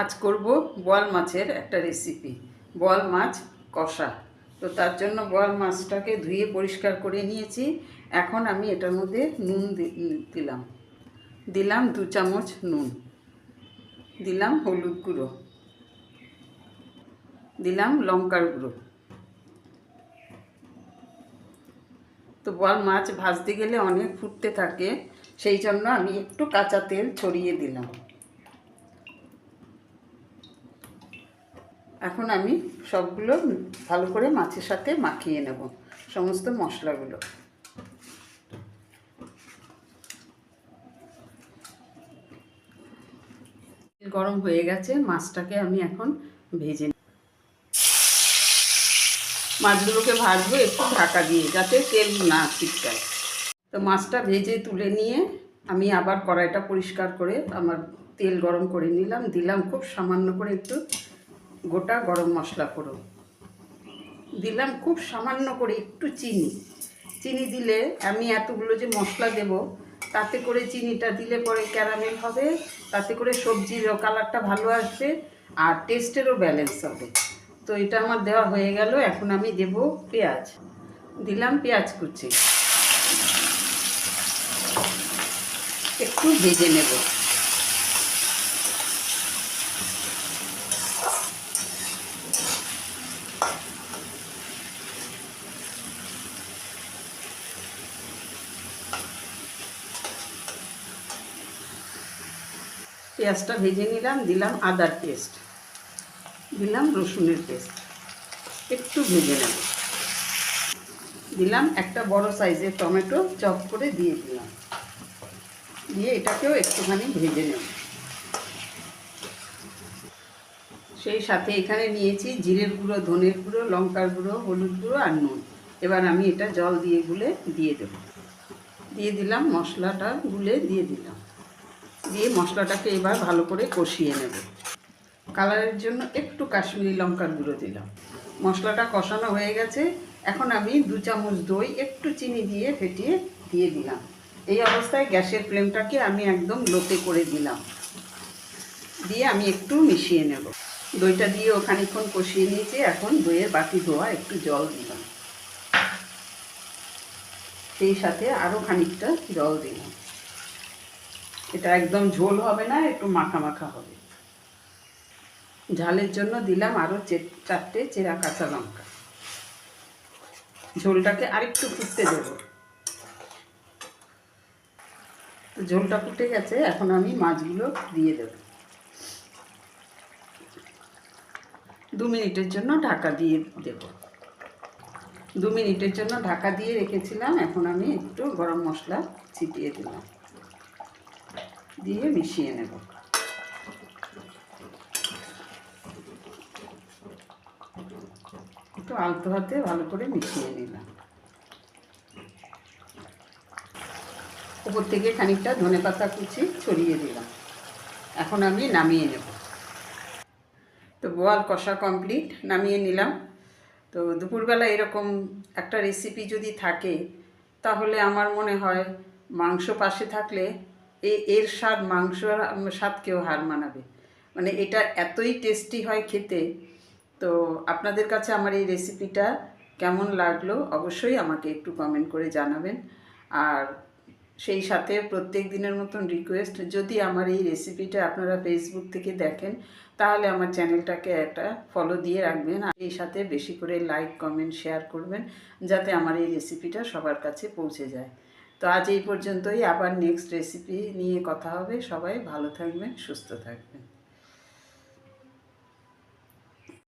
আজ করব বোয়াল মাছের একটা রেসিপি বোয়াল মাছ কষা। তো তার জন্য বোয়াল মাছটাকে ধুয়ে পরিষ্কার করে নিয়েছি। এখন আমি এটার মধ্যে নুন দিলাম। দিলাম দু চামচ নুন। দিলাম হলুদ গুঁড়ো। দিলাম লঙ্কার গুঁড়ো। তো বোয়াল মাছ ভাজতে গেলে অনেক ফুটতে থাকে, সেই জন্য আমি একটু কাঁচা তেল ছড়িয়ে দিলাম। এখন আমি সবগুলো ভালো করে মাছের সাথে মাখিয়ে নেব, সমস্ত মশলাগুলো গরম হয়ে গেছে, মাছটাকে আমি এখন ভেজে। মাছগুলোকে ভাজবো, একটু ঢাকা দিয়ে, যাতে তেল না ছিটকায় তো মাছটা ভেজে তুলে নিয়ে আমি আবার কড়াইটা পরিষ্কার করে আমার তেল গরম করে নিলাম, দিলাম খুব সামান্য করে একটু গোটা গরম মশলা করো দিলাম খুব সামান্য করে একটু চিনি। চিনি দিলে আমি এতগুলো যে মশলা দেব, তাতে করে চিনিটা দিলে পরে ক্যারামেল হবে, তাতে করে সবজির কালারটা ভালো আসবে আর টেস্টেরও ব্যালেন্স হবে। তো এটা আমার দেওয়া হয়ে গেল, এখন আমি দেব পেঁয়াজ। দিলাম পেঁয়াজ কুচি। একটু ভেজে নেব। পেঁয়াজটা ভেজে নিলাম, দিলাম আদার পেস্ট, দিলাম রসুনের পেস্ট, একটু ভেজে নেব। দিলাম একটা বড় সাইজের টমেটো, চপ করে দিয়ে দিলাম। দিয়ে এটাকেও একটুখানি ভেজে নেব। সেই সাথে এখানে নিয়েছি জিরের গুঁড়ো, ধনের গুঁড়ো, লঙ্কার গুঁড়ো, হলুদ গুঁড়ো আর নুন। এবার আমি এটা জল দিয়ে গুলে দিয়ে দেব। দিয়ে দিলাম মশলাটা গুলে দিয়ে দিলাম। দিয়ে মশলাটাকে এবার ভালো করে কষিয়ে নেব। কালারের জন্য একটু কাশ্মীরি লঙ্কার গুঁড়ো দিলাম। মশলাটা কষানো হয়ে গেছে। এখন আমি দু চামচ দই, একটু চিনি দিয়ে ফেটিয়ে দিয়ে দিলাম। এই অবস্থায় গ্যাসের ফ্লেমটাকে আমি একদম লোতে করে দিলাম। দিয়ে আমি একটু মিশিয়ে নেব। দইটা দিয়ে ও খানিক্ষণ কষিয়ে নিয়েছি। এখন দইয়ের বাকি ধোয়া, একটু জল দিলাম। সেই সাথে আরও খানিকটা জল দিলাম। এটা একদম ঝোল হবে না, একটু মাখা মাখা হবে। ঝালের জন্য দিলাম আরও চারটে চেরা কাঁচা লঙ্কা। ঝোলটাকে আরেকটু ফুটতে দেব। তো ঝোলটা ফুটে গেছে, এখন আমি মাছগুলো দিয়ে দেব। দু মিনিটের জন্য ঢাকা দিয়ে দেব। দু মিনিটের জন্য ঢাকা দিয়ে রেখেছিলাম, এখন আমি একটু গরম মশলা ছিটিয়ে দিলাম। দিয়ে মিশিয়ে নেব। একটু আলতো হাতে ভালো করে মিশিয়ে নিলাম। উপর থেকে খানিকটা ধনে পাতা কুচি ছড়িয়ে দিলাম। এখন আমি নামিয়ে নেব। তো বোয়াল কষা কমপ্লিট, নামিয়ে নিলাম। তো দুপুরবেলা এরকম একটা রেসিপি যদি থাকে, তাহলে আমার মনে হয় মাংস পাশে থাকলে এর স্বাদ, মাংস স্বাদকেও হার মানাবে। মানে এটা এতই টেস্টি হয় খেতে। তো আপনাদের কাছে আমার এই রেসিপিটা কেমন লাগল অবশ্যই আমাকে একটু কমেন্ট করে জানাবেন। আর সেই সাথে প্রত্যেক দিনের মতন রিকোয়েস্ট যদি আমার এই রেসিপিটা আপনারা ফেসবুক থেকে দেখেন, তাহলে আমার চ্যানেলটাকে একটা ফলো দিয়ে রাখবেন। আর এই সাথে বেশি করে লাইক কমেন্ট শেয়ার করবেন, যাতে আমার এই রেসিপিটা সবার কাছে পৌঁছে যায়। তো আজ এই পর্যন্তই। আবার নেক্সট রেসিপি নিয়ে কথা হবে। সবাই ভালো থাকবেন, সুস্থ থাকবেন।